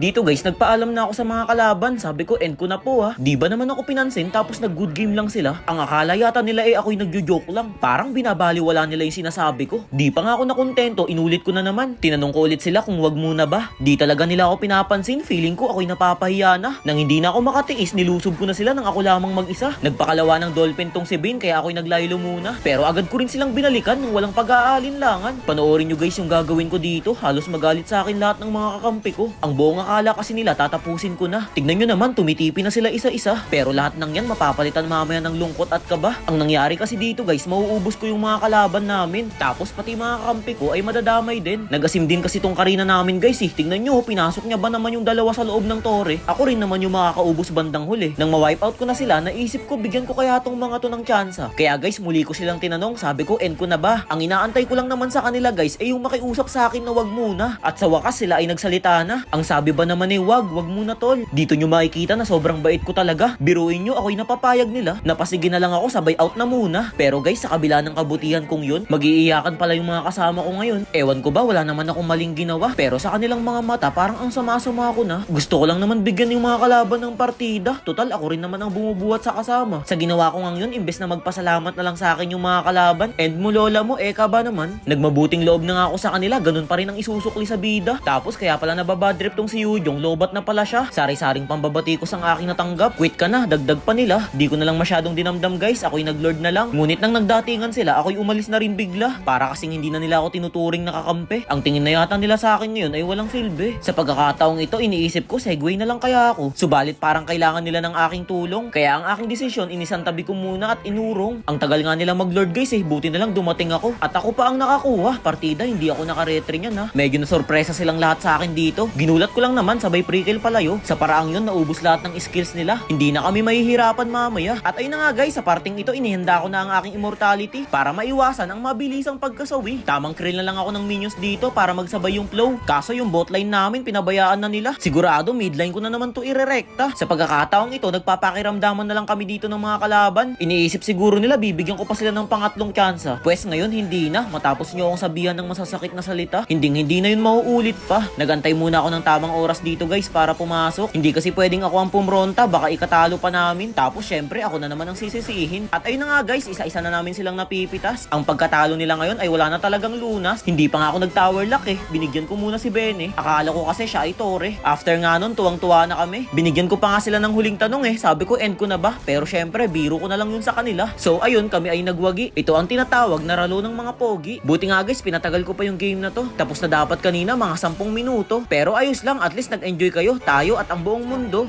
Dito guys, nagpaalam na ako sa mga kalaban. Sabi ko, end ko na po ha. Di ba naman ako pinansin tapos nag good game lang sila? Ang akala yata nila eh ako'y nagjo-joke lang. Parang binabaliwala nila yung sinasabi ko. Di pa nga ako nakontento, inulit ko na naman. Tinanong ko ulit sila kung wag muna ba. Di talaga nila ako pinapansin, feeling ko ako'y napapahiya na. Nang hindi na ako makatiis, nilusob ko na sila nang ako lamang mag-isa. Nagpakalawa ng dolphin tong si Bane kaya ako'y naglaylo muna. Pero agad ko rin silang binalikan nung walang pag-aalinlangan. Panoorin nyo guys yung gagawin ko dito. Halos magalit sa akin lahat ng mga kakampi ko. Ang buong akala kasi nila tatapusin ko na. Tignan nyo naman, tumitipi na sila isa-isa. Pero lahat ng yan mapapalitan mamaya ng lungkot at kaba. Ang nangyari kasi dito guys, mauubos ko yung mga kalaban namin. Tapos pati mga kakampi ko ay madadamay din. Nagasim din kasi tong karina namin guys eh. Tingnan nyo, pinasok niya ba naman yung dalawa sa loob ng tore? Ako rin naman yung makakaubos bandang huli. Nang ma-wipe out ko na sila, naisip ko bigyan ko kaya tong mga to ng tsansa. Kaya guys, muli ko silang tinanong, sabi ko, end ko na ba? Ang inaantay ko lang naman sa kanila guys ay yung makiusap sa akin na wag muna. At sa wakas sila ay nagsalita na. Ang sabi ba naman eh, wag, wag muna tol. Dito nyo makikita na sobrang bait ko talaga. Biruin nyo, ako'y napapayag nila. Napasige na lang ako, sabay out na muna. Pero guys, sa kabila ng kabutihan kong yun, magiiyakan pala yung mga kasama ko ngayon. Ewan ko ba, wala naman akong maling ginawa. Pero sa kanilang mga mata, parang ang sama-sama ko na. Gusto ko lang naman bigyan yung mga kalaban ng partida. Total, ako rin naman ang bumubuhat sa kasama. Sa ginawa ko ngayon, imbes na magpasalamat na lang sa akin yung mga kalaban, and mo lola mo, eka ba naman? Nagmabuting loob na nga ako sa kanila, ganun pa rin ang isusukli sa bida. Tapos kaya pala nababadrip tong si Yujong, lobat na pala siya. Sari-saring pambabati ko sa aking natanggap. Quit ka na, dagdag pa nila. Di ko na lang masyadong dinamdam guys, ako'y naglord na lang. Ngunit nang nagdatingan sila, ako'y umalis na rin bigla. Para kasing hindi na nila ako tinuturing nakakampi. Ang tingin na yata nila sa akin ngayon ay walang silbi. Sa pagkakataong ito, iniisip ko, segue na lang kaya ako. Subalit parang kailangan nila ng aking tulong. Kaya ang aking desisyon, inisantabi ko muna at inurong. Ang tagal nga nila mag-lord guys eh, buti na lang dumating ako. At ako pa ang nakakuha. Partida, hindi ako nakaretre niyan ha. Medyo na sorpresa silang lahat sa akin dito. Ginulat ko lang naman, sabay pre-kill palayo. Sa paraang yun, naubos lahat ng skills nila. Hindi na kami mahihirapan mamaya. At ayun na nga guys, sa parting ito, inihanda ko na ang aking immortality para maiwasan ang mabilisang pagkasawi. Tamang krill na lang ako ng minions dito para magsabay yung flow. Kaso yung botline namin, pinabayaan na nila. Sigurado, midline ko na naman to irerekta. Sa pagkakataong ito, nagpapakiramdaman na lang kami dito ng mga kalaban. Iniisip siguro nila, bibigyan ko pa sila ng pangatlong tsansa. Pwes ngayon, hindi na. Matapos nyo akong sabihan ng masasakit na salita, hindi hindi na yun mauulit pa. Nagantay muna ako ng tamang oras dito guys para pumasok. Hindi kasi pwedeng ako ang pumronta, baka ikatalo pa namin. Tapos syempre, ako na naman ang sisisihin. At ayun na nga guys, isa-isa na namin silang napipitas. Ang pagkatalo nila ngayon ay wala na talagang lunas. Hindi pa nga ako nag-tower lock eh. Binigyan ko muna si Bene. Akala ko kasi siya ay Tore. After nga nun, tuwang-tuwa na kami. Binigyan ko pa nga sila ng huling tanong eh. Sabi ko, end ko na ba? Pero syempre, biro ko na lang yun sa kanila. So ayun, kami ay nagwagi. Ito ang tinatawag na ralo ng mga pogi. Buti nga guys, pinatagal ko pa yung game na to. Tapos na dapat kanina mga 10 minuto. Pero ayos lang, at least nag-enjoy kayo, tayo at ang buong mundo.